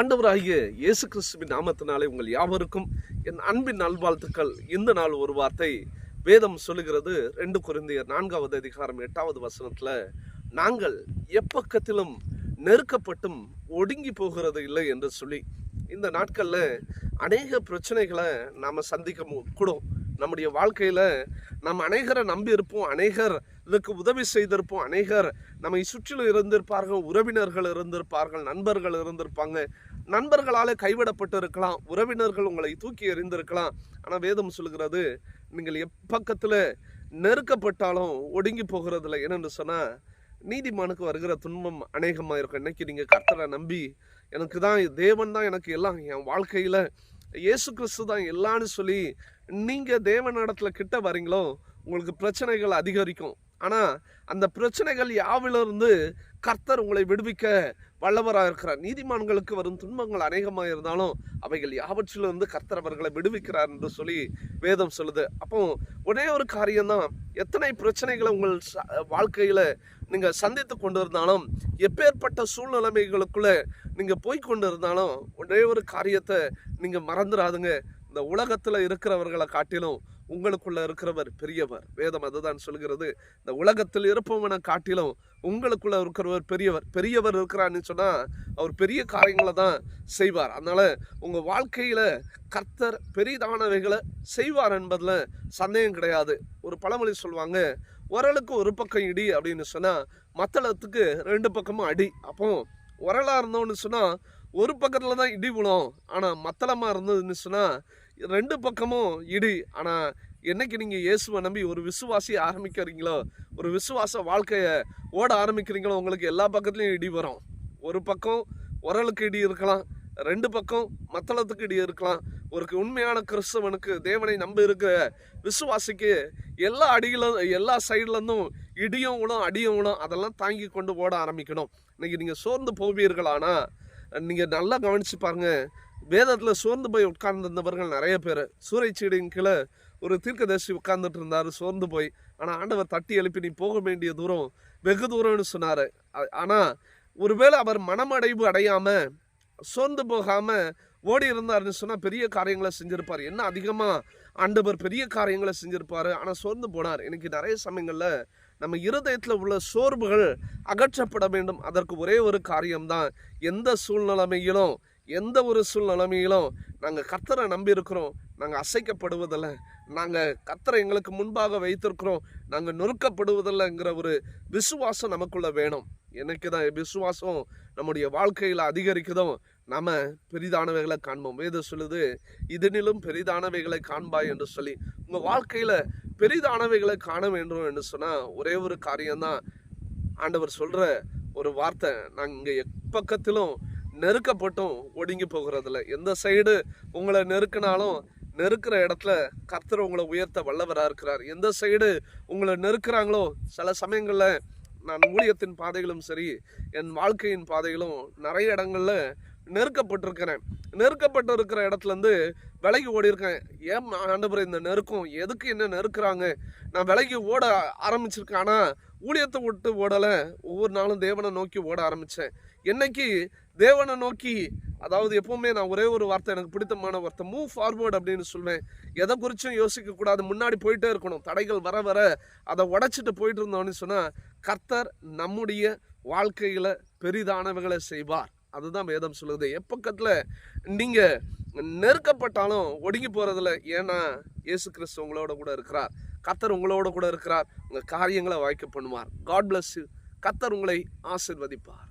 ஆண்டவராகிய இயேசு கிறிஸ்துவின் நாமத்தினாலே உங்கள் யாவருக்கும் என் அன்பின் நல்வாழ்த்துக்கள். இந்த நாள் ஒரு வார்த்தை வேதம் சொல்லுகிறது. ரெண்டு குருந்தியர் நான்காவது அதிகாரம் எட்டாவது வசனத்தில் நாங்கள் எப்பக்கத்திலும் நெருக்கப்பட்டும் ஒடுங்கி போகிறது இல்லை என்று சொல்லி. இந்த நாட்களில் அநேக பிரச்சனைகளை நாம் சந்திக்க கூடும் நம்முடைய வாழ்க்கையில் நம் அநேகரை நம்பி இருப்போம் அநேகர் இதுக்கு உதவி செய்திருப்போம் அநேகர் நம்மை சுற்றிலும் இருந்திருப்பார்கள் உறவினர்கள் இருந்திருப்பார்கள் நண்பர்கள் இருந்திருப்பாங்க. நண்பர்களால் கைவிடப்பட்டு இருக்கலாம் உறவினர்கள் உங்களை தூக்கி எறிந்திருக்கலாம். ஆனால் வேதம் சொல்கிறது நீங்கள் எப்பக்கத்தில் நெருக்கப்பட்டாலும் ஒடுங்கி போகிறதில்ல. என்னென்னு சொன்னால் நீதிமானுக்கு வருகிற துன்பம் அநேகமாக இருக்கும். இன்னைக்கு நீங்கள் கர்த்தரை நம்பி எனக்கு தான் தேவன் தான் எனக்கு எல்லாம். என் வாழ்க்கையில் இயேசு கிறிஸ்து தான் எல்லான்னு சொல்லி நீங்கள் தேவனிடத்தில் கிட்ட வரீங்களோ உங்களுக்கு பிரச்சனைகள் அதிகரிக்கும். ஆனால் அந்த பிரச்சனைகள் யாவிலிருந்து கர்த்தர் உங்களை விடுவிக்க வல்லவராக இருக்கிறார். நீதிமான்களுக்கு வரும் துன்பங்கள் அநேகமாக இருந்தாலும் அவைகள் யாவற்றிலிருந்து கர்த்தர் அவர்களை விடுவிக்கிறார் என்று சொல்லி வேதம் சொல்லுது. அப்போ ஒரே ஒரு காரியம்தான். எத்தனை பிரச்சனைகளை உங்கள் வாழ்க்கையில் நீங்கள் சந்தித்து கொண்டு இருந்தாலும் எப்பேற்பட்ட சூழ்நிலைமைகளுக்குள்ளே நீங்கள் போய் கொண்டு இருந்தாலும் ஒரே ஒரு காரியத்தை நீங்கள் மறந்துடாதுங்க இந்த உலகத்தில் இருக்கிறவர்களை காட்டிலும் உங்களுக்குள்ள இருக்கிறவர் பெரியவர். வேதம் அதுதான் சொல்கிறது. இந்த உலகத்தில் இருப்பவனை காட்டிலும் உங்களுக்குள்ள இருக்கிறவர் பெரியவர். பெரியவர் இருக்கிறான்னு சொன்னால் அவர் பெரிய காரியங்களை தான் செய்வார். அதனால் உங்கள் வாழ்க்கையில் கர்த்தர் பெரிதானவைகளை செய்வார் என்பதில் சந்தேகம் கிடையாது. ஒரு பழமொழி சொல்லுவாங்க உரலுக்கு ஒரு பக்கம் இடி அப்படின்னு சொன்னால் மத்தளத்துக்கு ரெண்டு பக்கமும் அடி. அப்போ உரலாக இருந்தோன்னு சொன்னால் ஒரு பக்கத்தில் தான் இடி விழும். ஆனால் மத்தளமாக இருந்ததுன்னு சொன்னால் ரெண்டு பக்கமும் இடி. ஆனால் என்னைக்கு நீங்கள் இயேசுவை நம்பி ஒரு விசுவாசி ஆரம்பிக்கிறீங்களோ ஒரு விசுவாச வாழ்க்கையை ஓட ஆரம்பிக்கிறீங்களோ உங்களுக்கு எல்லா பக்கத்துலேயும் இடி வரும். ஒரு பக்கம் உரலுக்கு இடி இருக்கலாம் ரெண்டு பக்கம் மத்தளத்துக்கு இடி இருக்கலாம். ஒரு உண்மையான கிறிஸ்தவனுக்கு தேவனை நம்பி இருக்கிற விசுவாசிக்கு எல்லா அடியிலும் எல்லா சைட்லேருந்தும் இடியும் விழும் அடியும் விழும் அதெல்லாம் தாங்கி கொண்டு ஓட ஆரம்பிக்கணும். இன்றைக்கி நீங்கள் சோர்ந்து போவீர்களானா நீங்கள் நல்லா கவனிச்சு பாருங்க. வேதத்தில் சோர்ந்து போய் உட்கார்ந்திருந்தவர்கள் நிறைய பேர். சூறைச்சீடின் கீழே ஒரு தீர்க்கதர்சி உட்கார்ந்துட்டு இருந்தார் சோர்ந்து போய். ஆனால் ஆண்டவர் தட்டி எழுப்பி நீ போக வேண்டிய தூரம் வெகு தூரம்னு சொன்னார். ஆனால் ஒருவேளை அவர் மனமடைவு அடையாமல் சோர்ந்து போகாமல் ஓடி இருந்தாருன்னு சொன்னால் பெரிய காரியங்களை செஞ்சுருப்பார். என்ன அதிகமாக ஆண்டவர் பெரிய காரியங்களை செஞ்சுருப்பார். ஆனால் சோர்ந்து போனார். எனக்கு நிறைய சமயங்களில் நம்ம இருதயத்தில் உள்ள சோர்வுகள் அகற்றப்பட வேண்டும். அதற்கு ஒரே ஒரு காரியம்தான். எந்த சூழ்நிலைமையிலும் எந்த ஒரு சூழ்நிலைமையிலும் நாங்கள் கத்தரை நம்பியிருக்கிறோம். நாங்கள் அசைக்கப்படுவதில்லை. நாங்கள் கத்தரை எங்களுக்கு முன்பாக வைத்திருக்கிறோம். நாங்கள் நொறுக்கப்படுவதில்லைங்கிற ஒரு விசுவாசம் நமக்குள்ளே வேணும். எனக்கு தான் விசுவாசம் நம்முடைய வாழ்க்கையில் அதிகரிக்குதோ நம்ம பெரிதானவைகளை காண்போம். வேதம் சொல்லுது இதனிலும் பெரிதானவைகளை காண்பாய் என்று சொல்லி. உங்கள் வாழ்க்கையில் பெரிதானவைகளை காண வேண்டும் என்று சொன்னால் ஒரே ஒரு காரியம்தான். ஆண்டவர் சொல்கிற ஒரு வார்த்தை நாங்கள் எப்பக்கத்திலும் நெருக்கப்பட்டும் ஒடுங்கி போகிறதில்ல. எந்த சைடு உங்களை நெருக்கினாலும் நெருக்கிற இடத்துல கர்த்தர் உங்களை உயர்த்த வல்லவராக இருக்கிறார். எந்த சைடு உங்களை நெருக்கிறாங்களோ சில சமயங்களில் நான் ஊழியத்தின் பாதைகளும் சரி என் வாழ்க்கையின் பாதைகளும் நிறைய இடங்களில் நெருக்கப்பட்டிருக்கிறேன். நெருக்கப்பட்டு இருக்கிற இடத்துல இருந்து விலகி ஓடி இருக்கேன் ஏன் ஆண்டவர் இந்த நெருக்கம்? எதுக்கு என்ன நெருக்கிறாங்க? நான் விலகி ஓட ஆரம்பிச்சிருக்கேன். ஆனால் ஊழியத்தை விட்டு ஓடலை. ஒவ்வொரு நாளும் தேவனை நோக்கி ஓட ஆரம்பித்தேன் என்னைக்கு தேவனை நோக்கி அதாவது எப்பவுமே நான் ஒரே ஒரு வார்த்தை எனக்கு பிடித்தமான வார்த்தை மூவ் ஃபார்வர்ட் அப்படின்னு சொல்வேன். எதை குறிச்சும் யோசிக்க கூடாது. முன்னாடி போயிட்டே இருக்கணும். தடைகள் வர வர அதை உடைச்சிட்டு போயிட்டு இருந்தோம்னு சொன்னால் கர்த்தர் நம்முடைய வாழ்க்கையில் பெரிதானவைகளை செய்வார். அதுதான் வேதம் சொல்லுது. எப்பக்கத்தில் நீங்கள் நெருக்கப்பட்டாலும் ஒடுங்கி போகிறதில்ல ஏன்னா இயேசு கிறிஸ்து உங்களோட கூட இருக்கிறார். கத்தர் உங்களோட கூட இருக்கிறார். உங்கள் காரியங்களை வாய்க்க பண்ணுவார். காட் பிளஸ் கத்தர் உங்களை ஆசிர்வதிப்பார்.